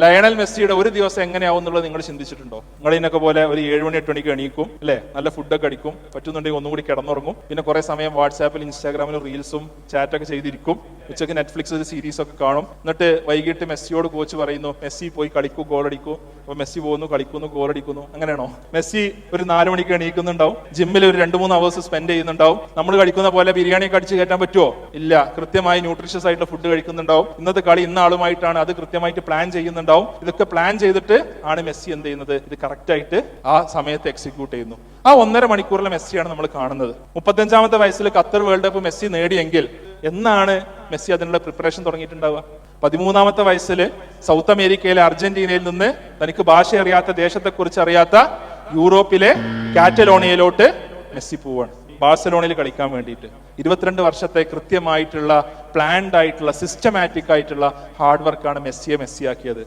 Lionel മെസ്സിയുടെ ഒരു ദിവസം എങ്ങനെയാവും എന്നുള്ളത് നിങ്ങൾ ചിന്തിച്ചിട്ടുണ്ടോ? നിങ്ങൾ ഇതിനൊക്കെ പോലെ ഒരു ഏഴ് മണി എട്ട് മണിക്ക് എണീക്കും അല്ലേ? നല്ല ഫുഡൊക്കെ അടിക്കും പറ്റുന്നുണ്ടെങ്കിൽ ഒന്നും കൂടി കിടന്നുറങ്ങും. പിന്നെ കുറെ സമയം വാട്സാപ്പിൽ ഇൻസ്റ്റാഗ്രാമിൽ റീൽസും ചാറ്റൊക്കെ ചെയ്തിരിക്കും. ഉച്ചയ്ക്ക് നെറ്റ്ഫ്ലിക്സ് സീരീസ് ഒക്കെ കാണും. എന്നിട്ട് വൈകിട്ട് മെസ്സിയോട് കോച്ച് പറയുന്നു മെസ്സി പോയി കളിക്കൂ ഗോൾ അടിക്കൂ. അപ്പൊ മെസ്സി പോകുന്നു കളിക്കുന്നു ഗോൾ അടിക്കുന്നു. അങ്ങനെയാണോ? മെസ്സി ഒരു നാല് മണിക്ക് എണീക്കുന്നുണ്ടാവും. ജിമ്മിൽ ഒരു രണ്ട് മൂന്ന് അവേഴ്സ് സ്പെൻഡ് ചെയ്യുന്നുണ്ടാവും. നമ്മൾ കഴിക്കുന്ന പോലെ ബിരിയാണി ഒക്കെ അടിച്ച് കയറ്റാൻ പറ്റുമോ ഇല്ല. കൃത്യമായി ന്യൂട്രീഷ്യസ് ആയിട്ടുള്ള ഫുഡ് കഴിക്കുന്നുണ്ടാവും. ഇന്നത്തെ കളി ഇന്ന ആളുമായിട്ടാണ്. അത് കൃത്യമായിട്ട് പ്ലാൻ ചെയ്യുന്നുണ്ടാവും. ഇതൊക്കെ പ്ലാൻ ചെയ്തിട്ട് ആണ് മെസ്സി എന്ത് ചെയ്യുന്നത്? ഇത് കറക്റ്റ് ആയിട്ട് ആ സമയത്ത് എക്സിക്യൂട്ട് ചെയ്യുന്നു. ആ ഒന്നര മണിക്കൂറിലെ മെസ്സിയാണ് നമ്മൾ കാണുന്നത്. മുപ്പത്തഞ്ചാമത്തെ വയസ്സിൽ ഖത്തർ വേൾഡ് കപ്പ് മെസ്സി നേടിയെങ്കിൽ എന്നാണ് മെസ്സി അതിനുള്ള പ്രിപ്പറേഷൻ തുടങ്ങിയിട്ടുണ്ടാവുക. പതിമൂന്നാമത്തെ വയസ്സിൽ സൗത്ത് അമേരിക്കയിലെ അർജന്റീനയിൽ നിന്ന് തനിക്ക് ഭാഷ അറിയാത്ത ദേശത്തെക്കുറിച്ച് അറിയാത്ത യൂറോപ്പിലെ കാറ്റലോണിയയിലോട്ട് മെസ്സി പോവാണ്. ബാഴ്സലോണയിൽ കളിക്കാൻ വേണ്ടിയിട്ട്. ഇരുപത്തിരണ്ട് വർഷത്തെ കൃത്യമായിട്ടുള്ള പ്ലാൻഡ് ആയിട്ടുള്ള സിസ്റ്റമാറ്റിക് ആയിട്ടുള്ള ഹാർഡ് വർക്കാണ് മെസ്സിയെ മെസ്സിയാക്കിയത്.